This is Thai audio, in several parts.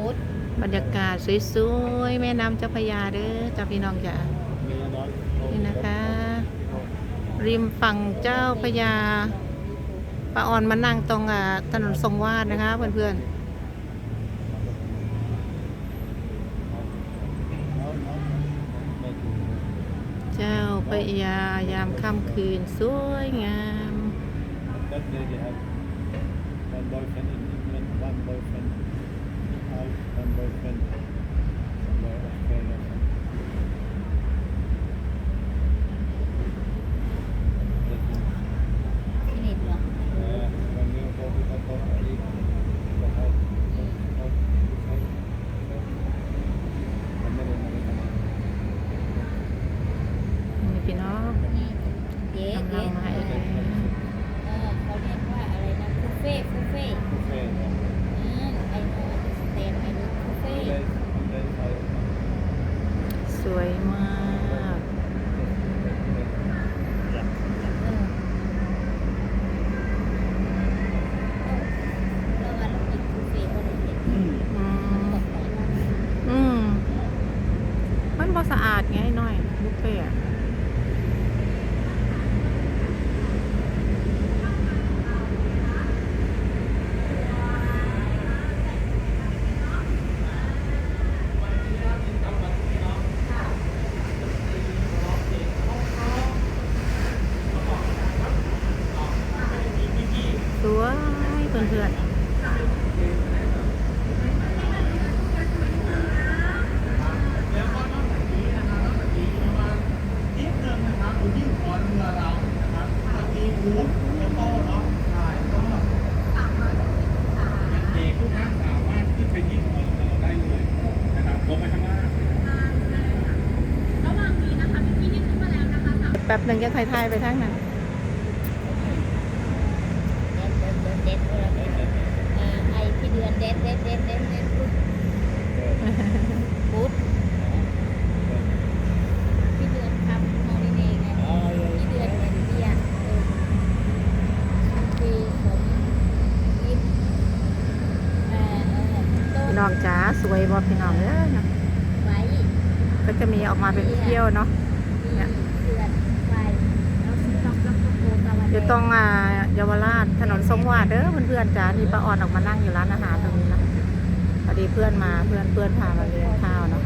พุธบรรยากาศสวยๆแม่น้ำเจ้าพระยาเด้อจ้าพี่น้องจ้านี่นะคะ ริมฝั่งเจ้าพระยาป้าออนมานั่งตรงถนนทรงวาดนะคะเพื่อนๆเจ้าพยายามค่ำคืน สวยงาม wife and boyfriend. อยบุฟเฟ่ต์อะสวยเพื่อนๆ นิดนึงนะครับอยู่ที่หัวเรือเรานะครับจะมีบูธโฟโต้เนาะใช่ก็เด็กทุกท่านสามารถขึ้นไปที่หัวเรือเราได้เลยนะครับลงไปข้างล่าง แป๊บหนึ่งจะถ่ายๆไปทั้งนั้นเด็ดเด็ดเด็ดเด็ดเออไอพี่เดือนเด็ดเด็ดเด็ดเด็ดเด็ดพุธพุธพี่เดือนครับโมลิเนไงพี่เดือนเอ็นเบียร์เออคือผมยิ้มเออเออต้พี่นน้องจ๋าสวยบ่พี่น้องเด้อนะไว้ก็จะมีออกมาเป็นเที่ยวเนาะมีเดือนไฟแล้วสิต้องแล้วก็โกตะวัน อยู่ตรงอ่าเยาวราชถนนสงวาดเด้อเพื่อนๆจ๋านี่ป้าออนออกมานั่งอยู่ร้านอาหารตรงนี้นะพอดีเพื่อนมาเพื่อนเพื่อนพามาเลี้ยงข้าวเนาะ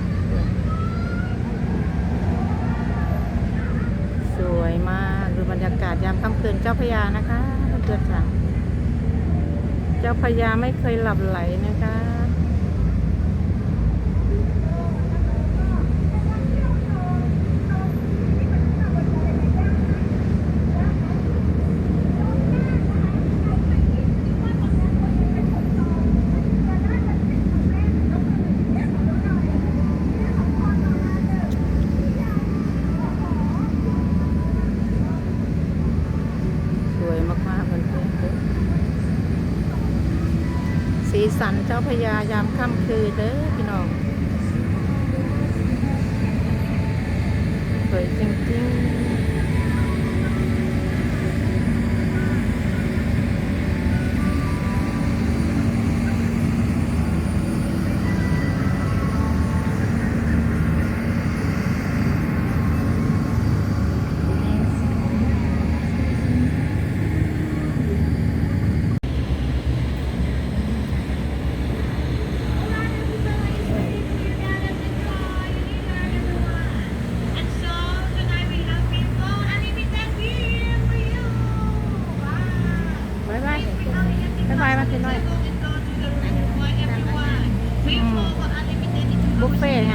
สวยมากดูบรรยากาศยามค่ำคืนเจ้าพระยานะคะเพื่อนๆจ๋าเจ้าพระยาไม่เคยหลับไหลนะคะ สวยมากๆเพื่อนๆ สันเจ้าพยายามค่ำคืนเด้อพี่น้องสวยจริงๆ ฟ่ไง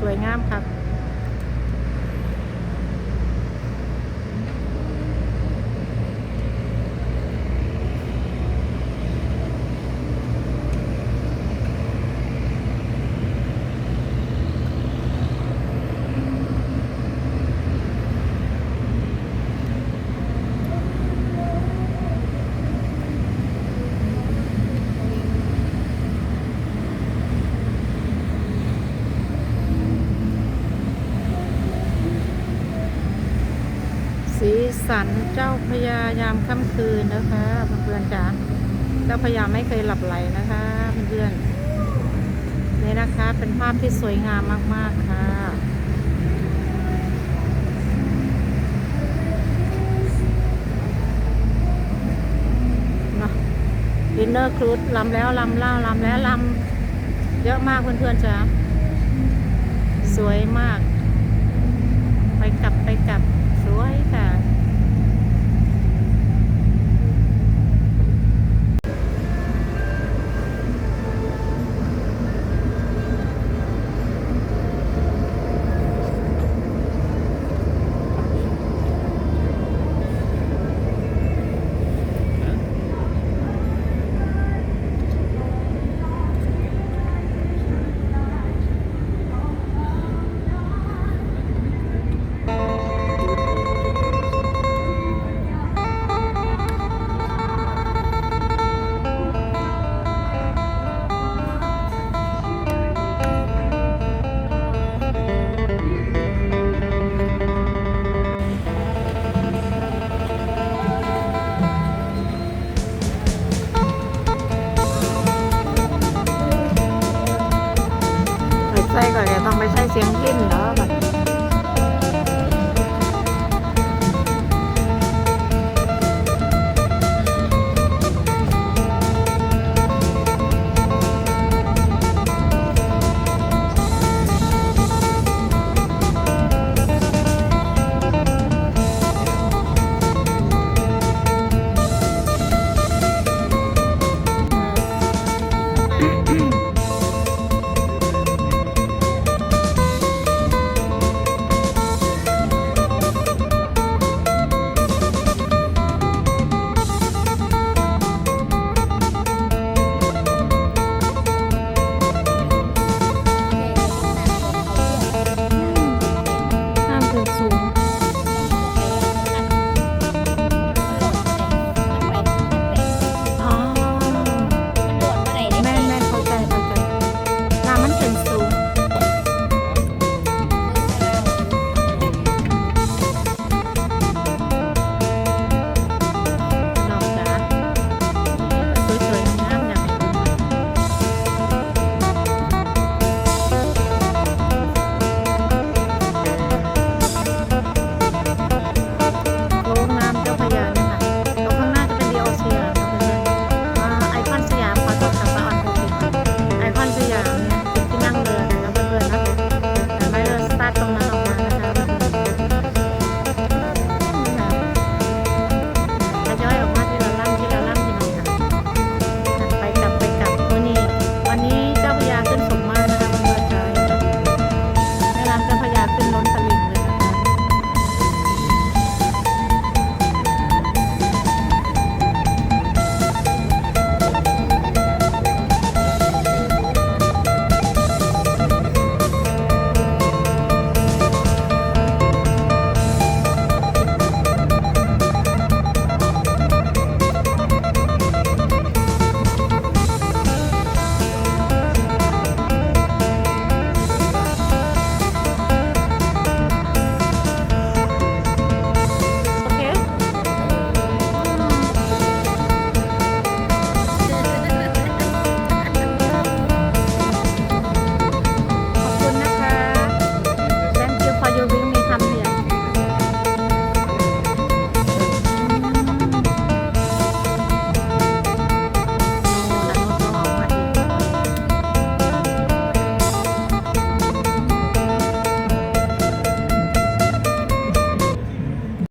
สวยงามค่ะ พยามค่ำคืนนะคะเพื่อนๆจ๋าเจ้าพยามไม่เคยหลับไหลนะคะเพื่อนๆนี่นะคะเป็นภาพที่สวยงามมากๆค่ะเนาะดินเนอร์ครูดลำแล้วลำเล่าลำแล้วลำเยอะมากเพื่อนๆจ๋าสวยมาก ไปกลับไปกลับ